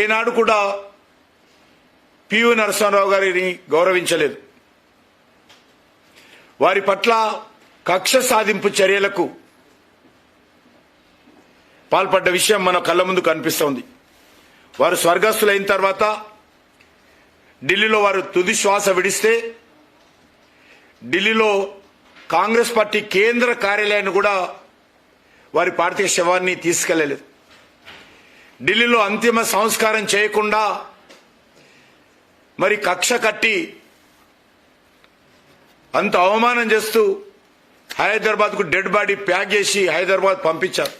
ఏనాడు కూడా పివి నరసింహారావు గారిని గౌరవించలేదు. వారి పట్ల కక్ష సాధింపు చర్యలకు పాల్పడ్డ విషయం మన కళ్ళ ముందు కనిపిస్తోంది. వారు స్వర్గస్థులైన తర్వాత ఢిల్లీలో వారు తుది శ్వాస విడిస్తే ఢిల్లీలో కాంగ్రెస్ పార్టీ కేంద్ర కార్యాలయాన్ని కూడా వారి పార్థివ శవాన్ని తీసుకెళ్ళలేదు. ఢిల్లీలో అంతిమ సంస్కారం చేయకుండా మరి కక్ష కట్టి అంత అవమానం చేస్తూ హైదరాబాద్కు డెడ్ బాడీ ప్యాక్ చేసి హైదరాబాద్ పంపించారు.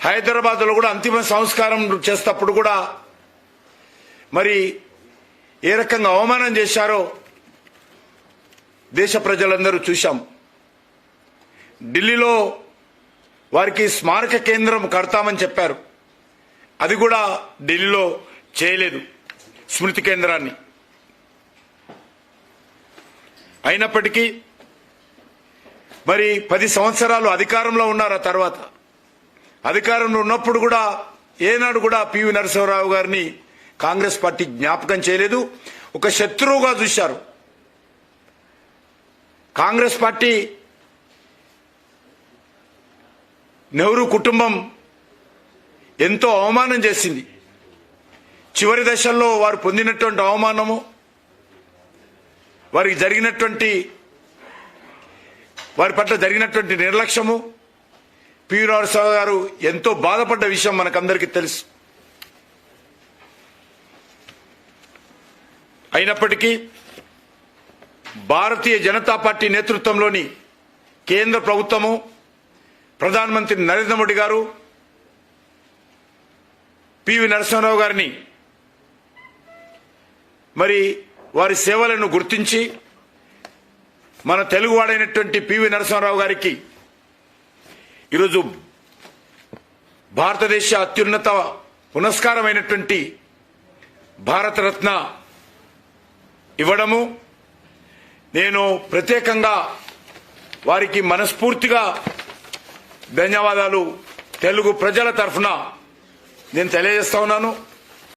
హైదరాబాద్లో కూడా అంతిమ సంస్కారం చేసేటప్పుడు కూడా మరి ఏ రకంగా అవమానం చేశారో దేశ ప్రజలందరూ చూశాం. ఢిల్లీలో వారికి స్మారక కేంద్రం కడతామని చెప్పారు. అది కూడా ఢిల్లీలో చేయలేదు స్మృతి కేంద్రాన్ని. అయినప్పటికీ మరి పది సంవత్సరాలు అధికారంలో ఉన్నారు ఆ తర్వాత? అధికారంలో ఉన్నప్పుడు కూడా ఏనాడు కూడా పివి నరసింహరావు గారిని కాంగ్రెస్ పార్టీ జ్ఞాపకం చేయలేదు. ఒక శత్రువుగా చూశారు. కాంగ్రెస్ పార్టీ నెహ్రూ కుటుంబం ఎంతో అవమానం చేసింది. చివరి దశల్లో వారు పొందినటువంటి అవమానము వారికి జరిగినటువంటి వారి పట్ల జరిగినటువంటి నిర్లక్ష్యము పివి నరసింహ గారు ఎంతో బాధపడ్డ విషయం మనకందరికీ తెలుసు. అయినప్పటికీ భారతీయ జనతా పార్టీ నేతృత్వంలోని కేంద్ర ప్రభుత్వము ప్రధానమంత్రి నరేంద్ర మోడీ గారు పివి నరసింహారావు గారిని మరి వారి సేవలను గుర్తించి మన తెలుగువాడైనటువంటి పివి నరసింహారావు గారికి ఈరోజు భారతదేశ అత్యున్నత పునస్కారమైనటువంటి భారతరత్న ఇవ్వడము నేను ప్రత్యేకంగా వారికి మనస్ఫూర్తిగా ధన్యవాదాలు. తెలుగు ప్రజల తరఫున నేను తెలియజేస్తా ఉన్నాను.